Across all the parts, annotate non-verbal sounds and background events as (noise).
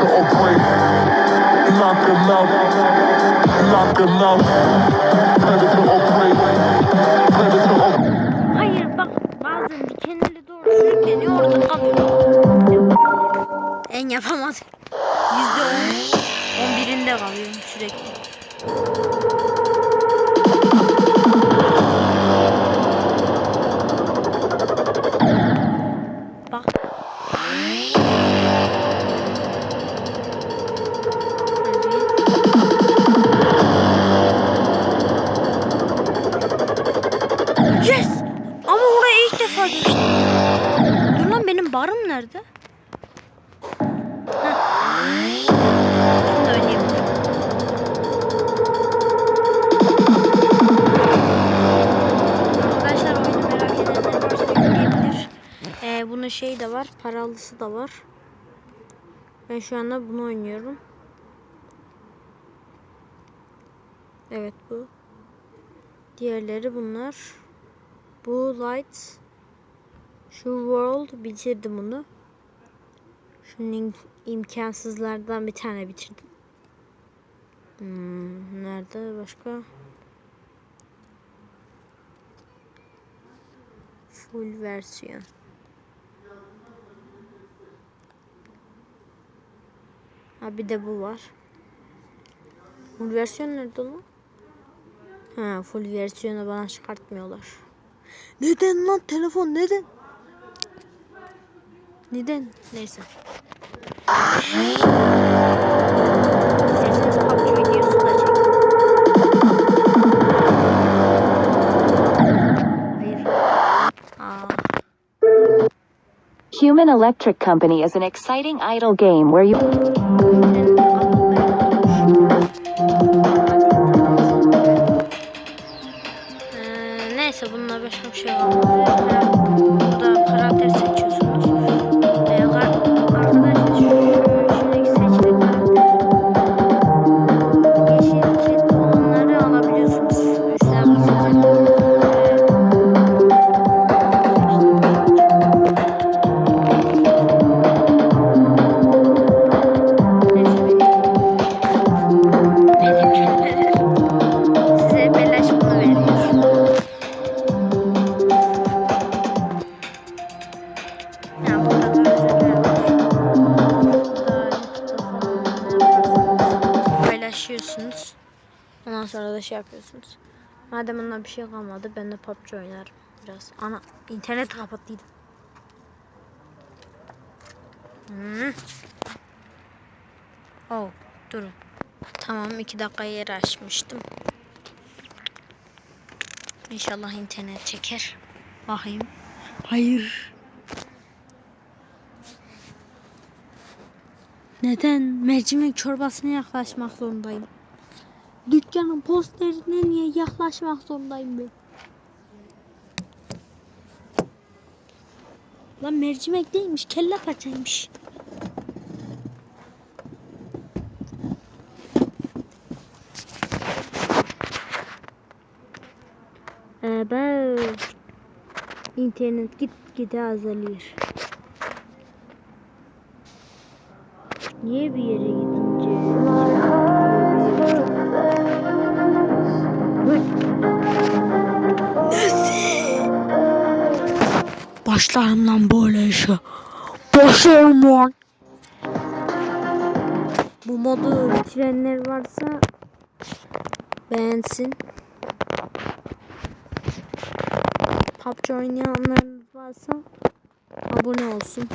Or prey. Knock him out. Knock him out. Or prey. Predator or Hayır bak bazen dikenleri doğru sürükleniyor orada kalıyor. En yapamadım. Yüzde on, on birinde kalıyorum sürekli. Bak. Bunun şey de var, paralısı da var. Ben şu anda bunu oynuyorum. Evet bu. Diğerleri bunlar. Bu light. Şu world bitirdim bunu. Şunun im- imkansızlardan bir tane bitirdim. Hmm, nerede başka? Full versiyon. Ha bir de bu var. Full versiyon nerede lan? Ha full versiyonu bana çıkartmıyorlar. Neden lan telefon neden? Neden? Neyse. Electric Company is an exciting idle game where you Sonra şey yapıyorsunuz. Madem onunla bir şey kalmadı ben de PUBG oynarım biraz. Ana internet kapattıydım. Hmm. Oh durun. Tamam iki dakika yeri açmıştım. İnşallah internet çeker. Bakayım. Hayır. Neden mercimek çorbasına yaklaşmak zorundayım? Dükkanın posterine niye yaklaşmak zorundayım ben? Lan mercimek değilmiş, kelle paçaymış. Evet. İnternet git gide azalıyor. Niye bir yere gidince? Başlarım lan böyle işe. Başlarım lan. Bu modu bitirenler varsa beğensin. PUBG oynayanlar varsa abone olsun.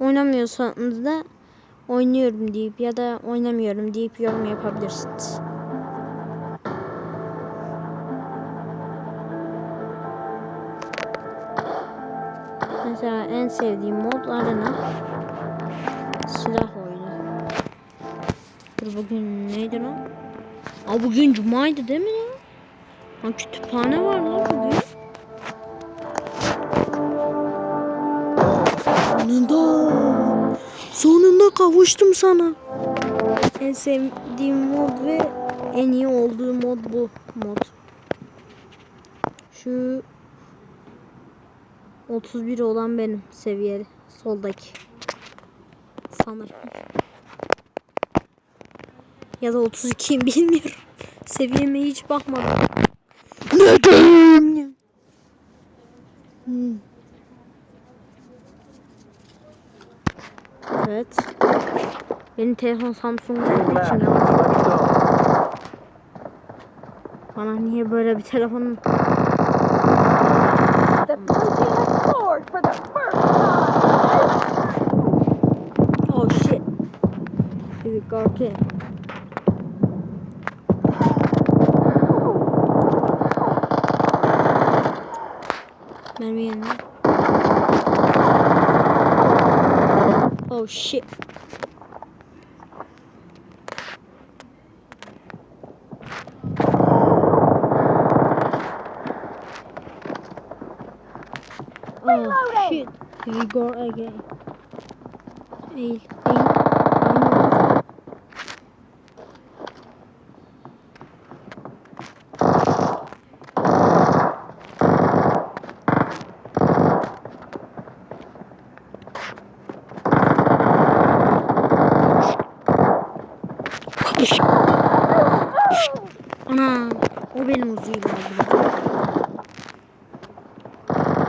Oynamıyorsanız da oynuyorum deyip ya da oynamıyorum deyip yorum yapabilirsiniz. Mesela en sevdiğim mod arena. Silah oyunu. Dur bugün neydi lan? Aa bugün cumaydı değil mi ya? Ha kütüphane var lan bugün. Sonunda. Sonunda kavuştum sana. En sevdiğim mod ve en iyi olduğu mod bu mod. Şu 31 olan benim seviyeli. Soldaki. Sanırım. Ya da 32 (laughs) bilmiyorum. Seviyeme hiç bakmadım. Neden? Hmm. Evet. Benim telefon Samsung olduğu için yanlış. Bana niye böyle bir telefon go. Mermi yerine. Oh shit. Oh shit. Here we go again. Eğil, eğil. Ana, o benim uzayım aldım.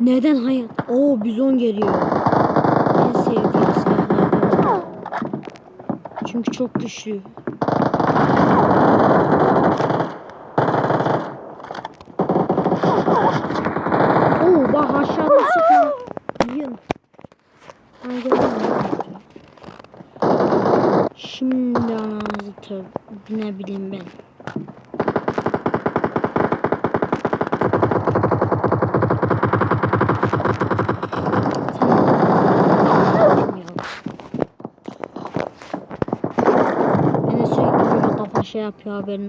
Neden hayat? Oo, bizon geliyor. En sevdiğim silahlardan. Çünkü çok güçlü. Oo bak aşağıda tır. Ne ben. Şey yapıyor haberin.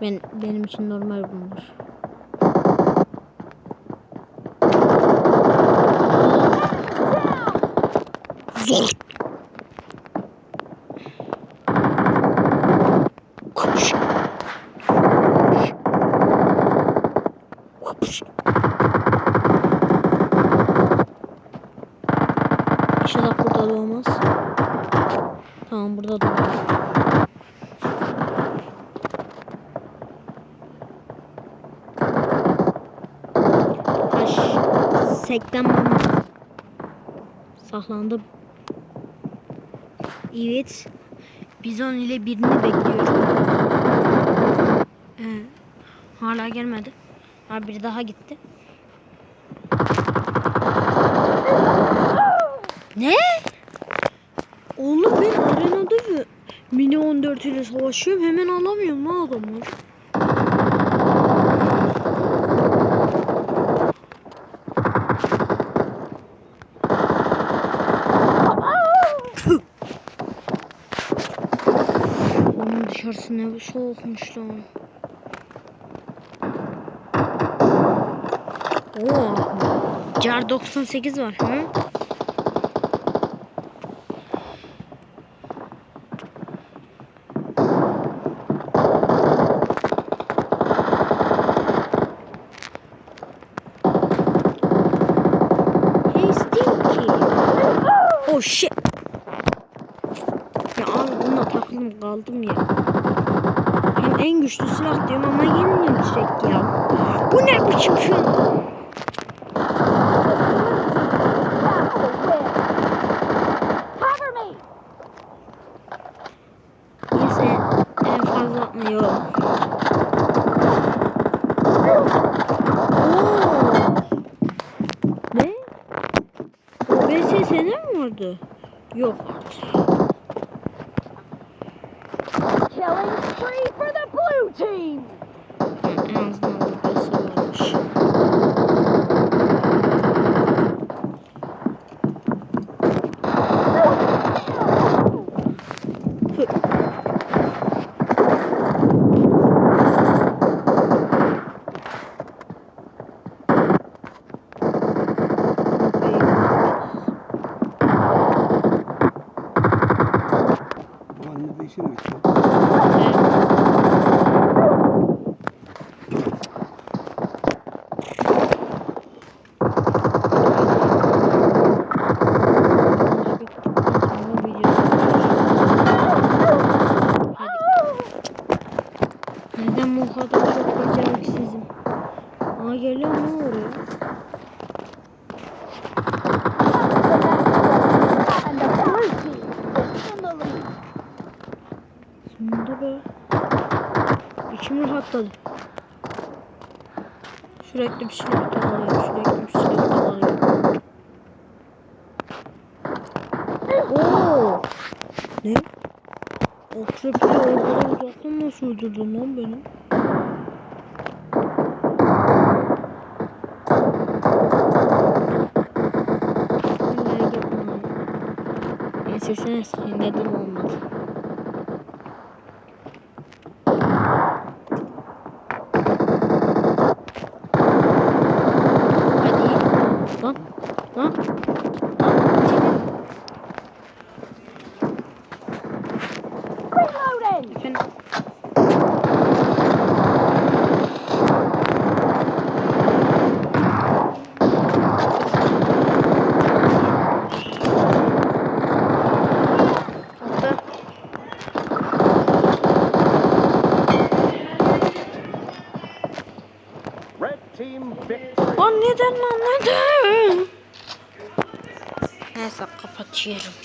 Ben benim için normal bunlar. Zor. Koş. Koş. İnşallah burada da olmaz. Tamam burada da. Taş sekten saklandı. Evet. Bizon ile birini bekliyorum. Ee, hala gelmedi. Ha biri daha gitti. Ne? M4 ile savaşıyorum. Hemen alamıyorum ne adamlar. Onun dışarısı ne soğukmuş lan. Oo. Car 98 var ha. Kaldım ya. Hem en güçlü silah diyorum ama yeniliyorum sürekli ya. Bu ne biçim şu? Killing spree for the blue team! investimento. Rahatladı. Sürekli bir silah alıyorum. Sürekli bir silah alıyorum. Oo! Ne? O trapleri o kadar uzaktan nasıl öldürdün lan beni? Neyse sen sinirledim olmadı. Lan